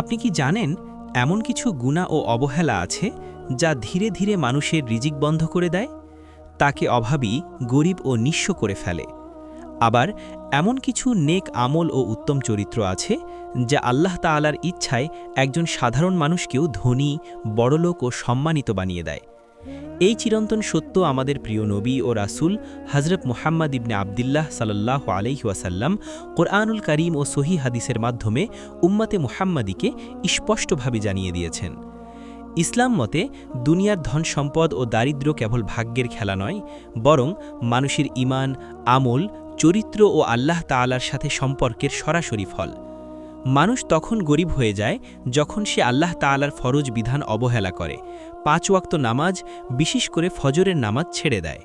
আপনি কি জানেন এমন কিছু গুণা ও অবহেলা আছে যা ধীরে ধীরে মানুষের রিজিক বন্ধ করে দেয়? তাকে অভাবী, গরিব ও নিঃস্ব করে ফেলে। আবার এমন কিছু নেক আমল ও উত্তম চরিত্র আছে যা আল্লাহ তাআলার ইচ্ছায় একজন সাধারণ মানুষকেও ধনী, বড়লোক ও সম্মানিত বানিয়ে দেয়। এই চিরন্তন সত্য আমাদের প্রিয় নবী ও রাসূল হজরত মুহাম্মদ ইবনে আবদুল্লাহ সাল্লাহ আলাইহি ওয়াসাল্লাম কোরআনুল করিম ও সহি হাদিসের মাধ্যমে উম্মতে মুহাম্মাদিকে স্পষ্টভাবে জানিয়ে দিয়েছেন। ইসলাম মতে দুনিয়ার ধন সম্পদ ও দারিদ্র্য কেবল ভাগ্যের খেলা নয়, বরং মানুষের ইমান আমল, চরিত্র ও আল্লাহ তাআলার সাথে সম্পর্কের সরাসরি ফল। মানুষ তখন গরিব হয়ে যায় যখন সে আল্লাহ তালার ফরজ বিধান অবহেলা করে। পাঁচ ওয়াক্ত নামাজ, বিশেষ করে ফজরের নামাজ ছেড়ে দেয়।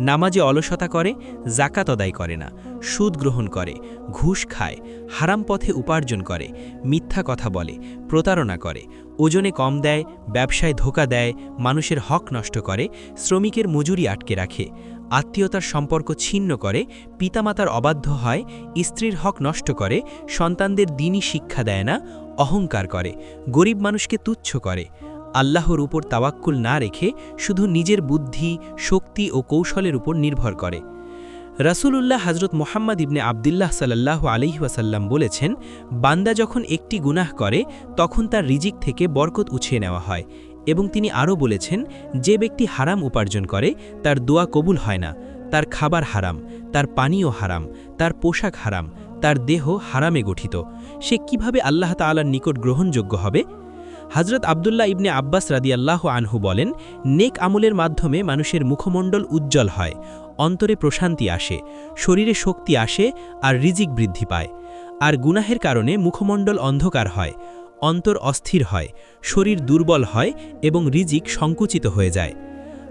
নামাজে অলসতা করে জাকাত আদায় করে না, সুদ গ্রহণ করে, ঘুষ খায়, হারাম পথে উপার্জন করে, মিথ্যা কথা বলে, প্রতারণা করে, ওজনে কম দেয়, ব্যবসায় ধোকা দেয়, মানুষের হক নষ্ট করে, শ্রমিকের মজুরি আটকে রাখে আত্মীয়তার সম্পর্ক ছিন্ন করে, পিতামাতার অবাধ্য হয়, স্ত্রীর হক নষ্ট করে, সন্তানদের দিনই শিক্ষা দেয় না, অহংকার করে, গরিব মানুষকে তুচ্ছ করে। আল্লাহর উপর তাওয়াক্কুল না রেখে শুধু নিজের বুদ্ধি, শক্তি ও কৌশলের উপর নির্ভর করে। রাসূলুল্লাহ হজরত মোহাম্মদ ইবনে আবদুল্লাহ সাল্লাহ আলিহাসাল্লাম বলেছেন, বান্দা যখন একটি গুনাহ করে, তখন তার রিজিক থেকে বরকত উছিয়ে নেওয়া হয়। এবং তিনি আরও বলেছেন, যে ব্যক্তি হারাম উপার্জন করে, তার দোয়া কবুল হয় না। তার খাবার হারাম, তার পানীয় হারাম, তার পোশাক হারাম, তার দেহ হারামে গঠিত। সে কীভাবে আল্লাহ তাআলার নিকট গ্রহণযোগ্য হবে? হজরত আবদুল্লাহ ইবনে আব্বাস রাদিয়াল্লাহ আনহু বলেন, নেক আমলের মাধ্যমে মানুষের মুখমণ্ডল উজ্জ্বল হয়, অন্তরে প্রশান্তি আসে, শরীরে শক্তি আসে আর রিজিক বৃদ্ধি পায়। আর গুনাহের কারণে মুখমণ্ডল অন্ধকার হয়। অন্তর অস্থির হয়, শরীর দুর্বল হয় এবং রিজিক সংকুচিত হয়ে যায়।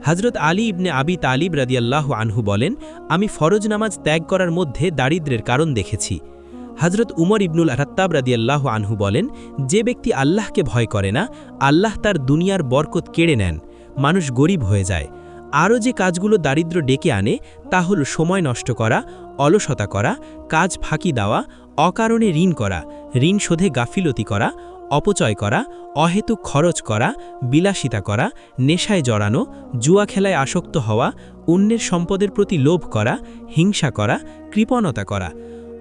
হজরত আলী ইবনে আবি তালিব রাদিয়াল্লাহ আনহু বলেন, আমি ফরজ নামাজ ত্যাগ করার মধ্যে দারিদ্রের কারণ দেখেছি। হজরত উমর ইবনুল রাত্তাব রাদিয়াল্লাহ আনহু বলেন, যে ব্যক্তি আল্লাহকে ভয় করে না, আল্লাহ তার দুনিয়ার বরকত কেড়ে নেন, মানুষ গরিব হয়ে যায়। আরও যে কাজগুলো দারিদ্র ডেকে আনে, তা হল সময় নষ্ট করা, অলসতা করা, কাজ ফাঁকি দেওয়া, অকারণে ঋণ করা, ঋণ শোধে গাফিলতি করা অপচয় করা, অহেতুক খরচ করা, বিলাসিতা করা, নেশায় জড়ানো, জুয়া খেলায় আসক্ত হওয়া, অন্যের সম্পদের প্রতি লোভ করা, হিংসা করা, কৃপণতা করা।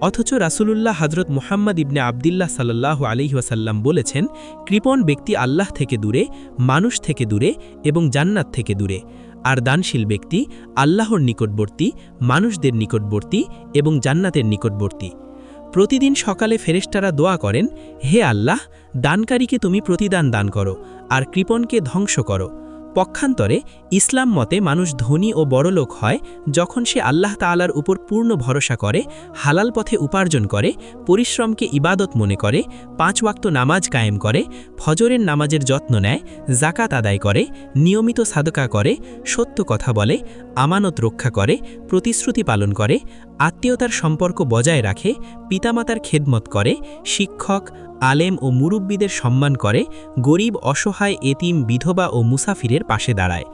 অথচ রাসুলুল্লাহ হজরত মুহাম্মদ ইবনে আবদুল্লাহ সাল্লাহ আলিহাসাল্লাম বলেছেন, কৃপণ ব্যক্তি আল্লাহ থেকে দূরে, মানুষ থেকে দূরে এবং জান্নাত থেকে দূরে। আর দানশীল ব্যক্তি আল্লাহর নিকটবর্তী, মানুষদের নিকটবর্তী এবং জান্নাতের নিকটবর্তী। প্রতিদিন সকালে ফেরেস্টারা দোয়া করেন, হে আল্লাহ, দানকারীকে তুমি প্রতিদান দান করো, আর কৃপণকে ধ্বংস করো। পক্ষান্তরে ইসলাম মতে মানুষ ধনী ও বড়লোক হয় যখন সে আল্লাহ তালার উপর পূর্ণ ভরসা করে, হালাল পথে উপার্জন করে, পরিশ্রমকে ইবাদত মনে করে, পাঁচ ওয়াক্ত নামাজ কায়েম করে, ফজরের নামাজের যত্ন নেয় জাকাত আদায় করে, নিয়মিত সাদকা করে, সত্য কথা বলে, আমানত রক্ষা করে, প্রতিশ্রুতি পালন করে, আত্মীয়তার সম্পর্ক বজায় রাখে, পিতামাতার খেদমত করে, শিক্ষক আলেম ও মুরব্বীদের সম্মান করে গরিব, অসহায়, এতিম, বিধবা ও মুসাফিরের পাশে দাঁড়ায়।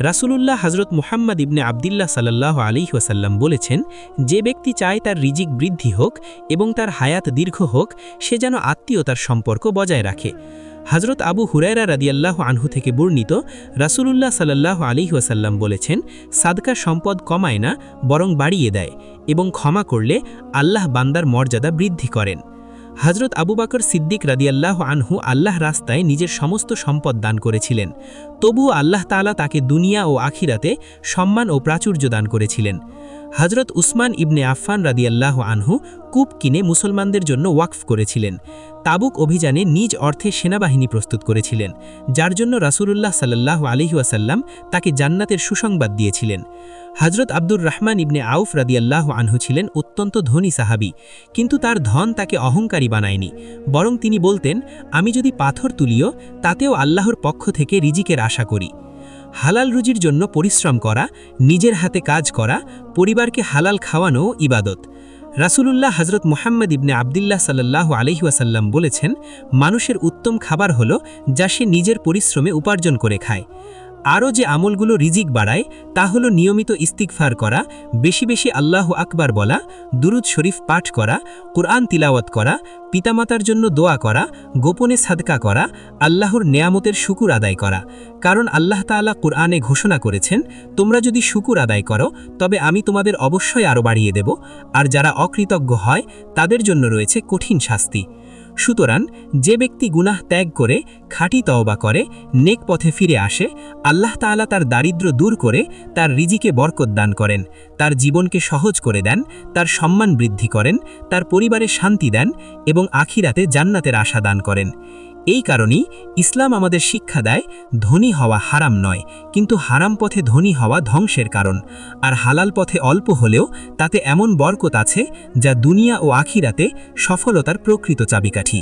রাসুলুল্লাহ হজরত মুহাম্মদ ইবনে আবদুল্লাহ সাল্লাহ আলী ওয়াসাল্লাম বলেছেন, যে ব্যক্তি চায় তার রিজিক বৃদ্ধি হোক এবং তার হায়াত দীর্ঘ হোক, সে যেন আত্মীয়তার সম্পর্ক বজায় রাখে। হজরত আবু হুরায়রা রাদিয়াল্লাহ আনহু থেকে বর্ণিত, রাসুলুল্লাহ সাল্লাহ আলী ওয়াসাল্লাম বলেছেন, সাদকা সম্পদ কমায় না, বরং বাড়িয়ে দেয় এবং ক্ষমা করলে আল্লাহ বান্দার মর্যাদা বৃদ্ধি করেন। হজরত আবু বাকর সিদ্দিক রাদিয়াল্লাহ আনহু আল্লাহ রাস্তায় নিজের সমস্ত সম্পদ দান করেছিলেন। তবু আল্লাহ তালা তাকে দুনিয়া ও আখিরাতে সম্মান ও প্রাচুর্য দান করেছিলেন। হজরত উসমান ইবনে আফফান রাদিয়াল্লাহ আনহু কূপ কিনে মুসলমানদের জন্য ওয়াকফ করেছিলেন। তাবুক অভিযানে নিজ অর্থে সেনাবাহিনী প্রস্তুত করেছিলেন, যার জন্য রাসুলুল্লাহ সাল্লাহ আলহিউসাল্লাম তাকে জান্নাতের সুসংবাদ দিয়েছিলেন। হজরত আব্দুর রহমান ইবনে আউফ রাদিয়াল্লাহ আনহু ছিলেন অত্যন্ত ধনী সাহাবি, কিন্তু তার ধন তাকে অহংকারী বানায়নি, বরং তিনি বলতেন, আমি যদি পাথর তুলিও, তাতেও আল্লাহর পক্ষ থেকে রিজিকের আশা করি। হালাল রুজির জন্য পরিশ্রম করা, নিজের হাতে কাজ করা, পরিবারকে হালাল খাওয়ানো ইবাদত। রাসুলুল্লাহ হজরত মোহাম্মদ ইবনে আবদুল্লাহ সাল্লাহ আলহিউসাল্লাম বলেছেন, মানুষের উত্তম খাবার হল যা সে নিজের পরিশ্রমে উপার্জন করে খায়। আরও যে আমলগুলো রিজিক বাড়ায়, তা হলো নিয়মিত ইস্তিকফার করা, বেশি বেশি আল্লাহ আকবার বলা, দুরুদ শরীফ পাঠ করা, কোরআন তিলাওয়াত করা, পিতামাতার জন্য দোয়া করা, গোপনে সাদকা করা, আল্লাহর নেয়ামতের শুকুর আদায় করা। কারণ আল্লাহ তাআলা কোরআনে ঘোষণা করেছেন, তোমরা যদি শুকুর আদায় করো, তবে আমি তোমাদের অবশ্যই আরও বাড়িয়ে দেব, আর যারা অকৃতজ্ঞ হয়, তাদের জন্য রয়েছে কঠিন শাস্তি। সুতরাং যে ব্যক্তি গুনাহ ত্যাগ করে, খাঁটি তওবা করে, নেক পথে ফিরে আসে, আল্লাহ তাআলা তার দারিদ্র দূর করে তার রিজিকে বরকত দান করেন, তার জীবনকে সহজ করে দেন, তার সম্মান বৃদ্ধি করেন, তার পরিবারে শান্তি দেন এবং আখিরাতে জান্নাতের আশা দান করেন। এই কারণেই ইসলাম আমাদের শিক্ষা দেয়, ধনী হওয়া হারাম নয়, কিন্তু হারাম পথে ধনী হওয়া ধ্বংসের কারণ। আর হালাল পথে অল্প হলেও তাতে এমন বরকত আছে যা দুনিয়া ও আখিরাতে সফলতার প্রকৃত চাবিকাঠি।